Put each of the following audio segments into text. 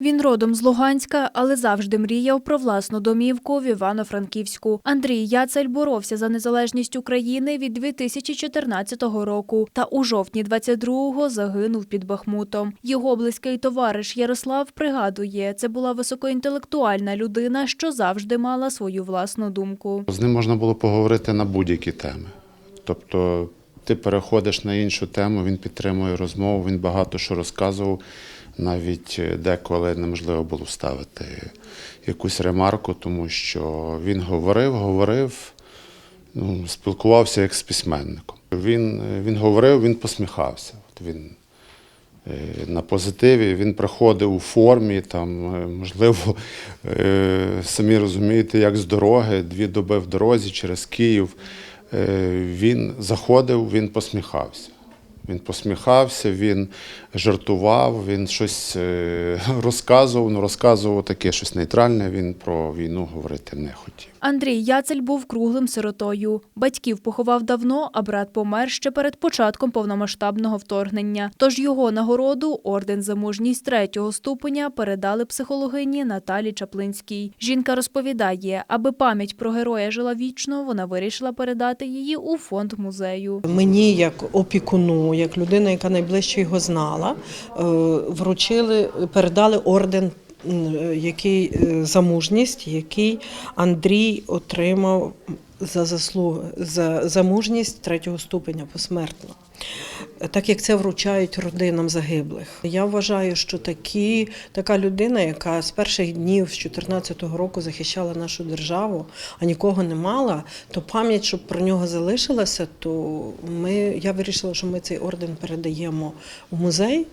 Він родом з Луганська, але завжди мріяв про власну домівку в Івано-Франківську. Андрій Яцель боровся за незалежність України від 2014 року та у жовтні 22-го загинув під Бахмутом. Його близький товариш Ярослав пригадує, це була високоінтелектуальна людина, що завжди мала свою власну думку. З ним можна було поговорити на будь-які теми. Тобто ти переходиш на іншу тему, він підтримує розмову, він багато що розказував. Навіть деколи неможливо було ставити якусь ремарку, тому що він говорив, говорив, ну, спілкувався як з письменником. Він, він говорив, він посміхався. От він е, на позитиві, він приходив у формі, там, е, можливо, е, самі розумієте, як з дороги, дві доби в дорозі через Київ. Е, Він заходив, він посміхався. Він посміхався, він жартував, він щось е, розказував, ну розказував таке щось нейтральне, він про війну говорити не хотів. Андрій Яцель був круглим сиротою. Батьків поховав давно, а брат помер ще перед початком повномасштабного вторгнення. Тож його нагороду орден за мужність третього ступеня передали психологині Наталі Чаплинській. Жінка розповідає, аби пам'ять про героя жила вічно, вона вирішила передати її у фонд музею. Мені, як опікуну, як людина, яка найближче його знала, е, вручили, передали орден. Який замужність, за мужність, який Андрій отримав за заслуги за, за мужність третього ступеня посмертно, так як це вручають родинам загиблих. Я вважаю, що такі, така людина, яка з перших днів з 2014 року захищала нашу державу, а нікого не мала, то пам'ять, щоб про нього залишилася, то ми, я вирішила, що ми цей орден передаємо в музей.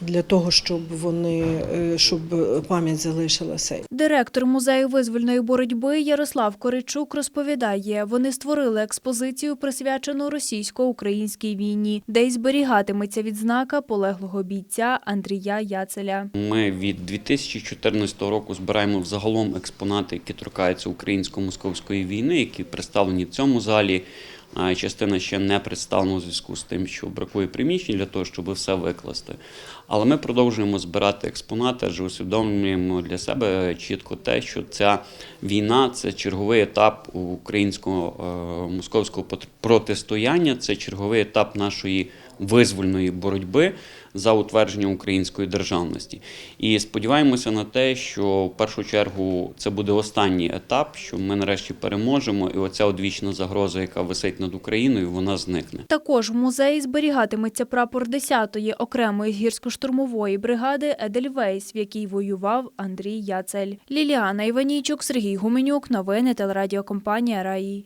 Для того, щоб вони е, щоб пам'ять залишилася. Директор музею визвольної боротьби Ярослав Коричук розповідає, вони створили експозицію, присвячену російсько-українській війні, де й зберігатиметься відзнака полеглого бійця Андрія Яцеля. Ми від 2014 року збираємо взагалом експонати, які торкаються українсько-московської війни, які представлені в цьому залі. А Частина ще не представлена у зв'язку з тим, що бракує приміщень для того, щоб все викласти. Але ми продовжуємо збирати експонати, адже усвідомлюємо для себе чітко те, що ця війна це черговий етап українського московського протистояння, це черговий етап нашої визвольної боротьби за утвердження української державності. І сподіваємося на те, що в першу чергу це буде останній етап, що ми нарешті переможемо, і оця одвічна загроза, яка висить над Україною, вона зникне. Також в музеї зберігатиметься прапор 10-ї окремої гірсько-штурмової бригади Едельвейс, в якій воював Андрій Яцель. Ліліана Іванійчук, Сергій Гуменюк. Новини телерадіокомпанія Раї.